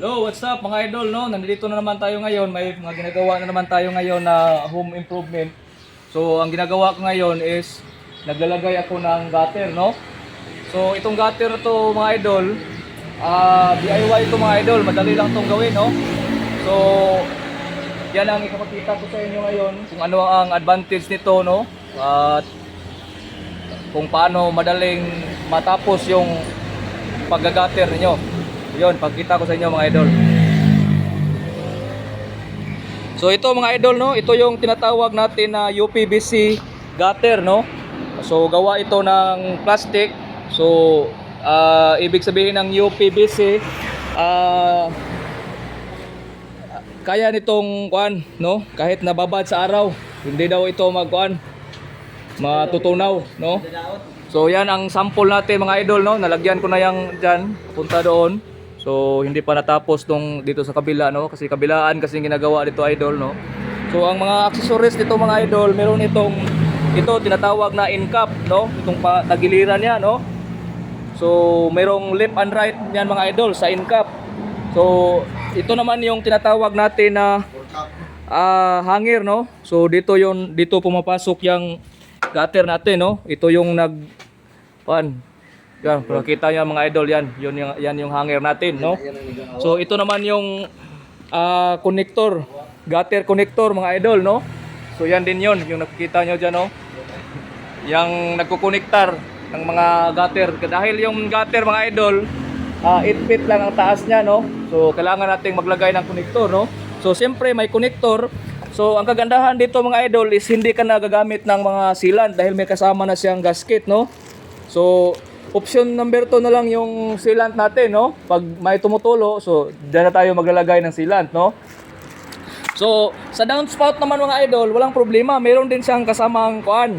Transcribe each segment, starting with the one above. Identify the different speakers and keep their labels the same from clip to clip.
Speaker 1: Hello, what's up mga idol, no? Nandito na naman tayo ngayon. May mga ginagawa na naman tayo ngayon na home improvement. So, ang ginagawa ko ngayon is naglalagay ako ng gutter, no? So, itong gutter to mga idol, ah DIY ito mga idol. Madali lang tong gawin, no? So, yan ang ipapakita ko sa inyo ngayon kung ano ang advantage nito, no? At kung paano madaling matapos yung paggagater ninyo. Yun, pagkita ko sa inyo mga idol. So ito mga idol no, ito yung tinatawag natin na UPVC gutter no. So gawa ito ng plastic. So ah, ibig sabihin ng UPVC ah kaya nitong kuan no, kahit nababad sa araw, hindi daw ito magkuan matutunaw no. So yan ang sample natin mga idol no. Nalagyan ko na yang diyan punta doon. So hindi pa natapos tong dito sa kabila no kasi kabilaan kasi ginagawa dito idol no. So ang mga accessories nito mga idol, meron itong ito tinatawag na in cap no, itong tagiliran niya no. So merong left and right niyan mga idol sa in cap. So ito naman yung tinatawag natin na ah hanger no. So dito yon dito pumapasok yung gutter natin no. Ito yung nag pan yan, nakita niyo mga idol yan. Yun yung yan yung hanger natin no. So ito naman yung ah connector, gutter connector mga idol no. So yan din yon yung nakikita niyo diyan no. Yang nagkukonektar ng mga gutter dahil yung gutter mga idol ah 8 feet lang ang taas niya no. So kailangan nating maglagay ng connector no. So siyempre may connector. So ang kagandahan dito mga idol is hindi ka nagagamit ng mga sealant dahil may kasama na siyang gasket no. So option number 2 na lang yung sealant natin no. Pag may tumutulo so diyan na tayo maglalagay ng sealant no. So, sa downspout naman mga idol, walang problema. Meron din siyang kasamang kuan,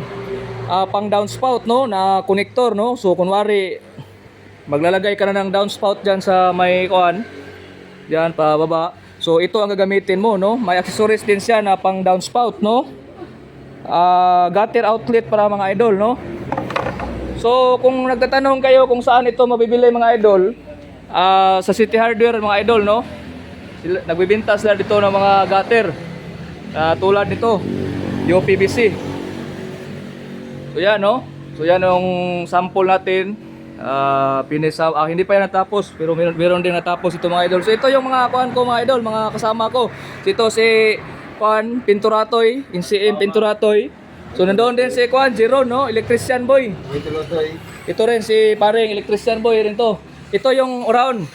Speaker 1: ah, pang downspout no na connector no. So, kunwari maglalagay ka na ng downspout diyan sa may kuan, diyan pa baba. So, ito ang gagamitin mo no. May accessories din siya na pang downspout no. Ah, gutter outlet para mga idol no. So, kung nagtatanong kayo kung saan ito mabibili mga idol, ah, sa City Hardware mga idol no. Sila, nagbibenta sila dito ng mga gutter. Ah, tulad nito, UPVC. So yan no. So yan yung sample natin. Ah, pinisa ah, hindi pa yan natapos pero meron, meron din natapos ito mga idol. So ito yung mga kuan ko mga idol, mga kasama ko. So, ito si kuan Pinturatoy, NCM Pinturatoy. So nandoon din si kuan Jeron no, electrician boy. Ito rin si paring electrician boy rin to. Ito yung round.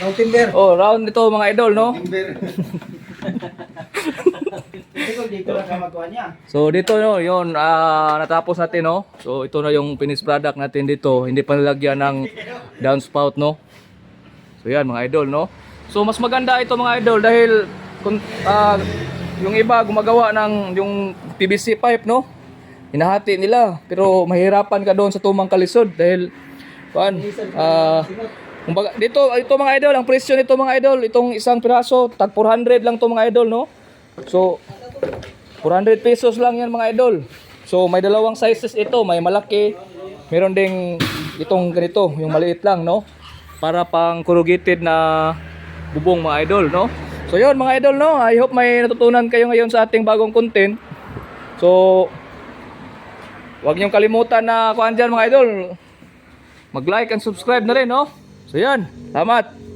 Speaker 2: No timber.
Speaker 1: Oh, round ito mga idol no.
Speaker 2: Timber. Ito dito magawa niya.
Speaker 1: So dito no, yon ah, natapos natin no. So ito na yung finished product natin dito. Hindi pa nilagyan ng downspout no. So yan mga idol no. So mas maganda ito mga idol dahil kung ah, yung iba gumagawa ng yung PVC pipe no. Hinahati nila pero mahirapan ka doon sa tumang kalisod dahil kuan ah kumbaga dito ito mga idol ang presyo nito mga idol itong isang piraso tag 400 lang to mga idol no. So 400 pesos lang yan mga idol. So may dalawang sizes ito, may malaki, meron ding itong ganito, yung maliit lang, no? Para pang corrugated na bubong mga idol, no? So yun mga idol, no? I hope may natutunan kayo ngayon sa ating bagong content. So Huwag niyong kalimutan na kuan dyan mga idol. Mag-like and subscribe na rin, no? So yan, salamat.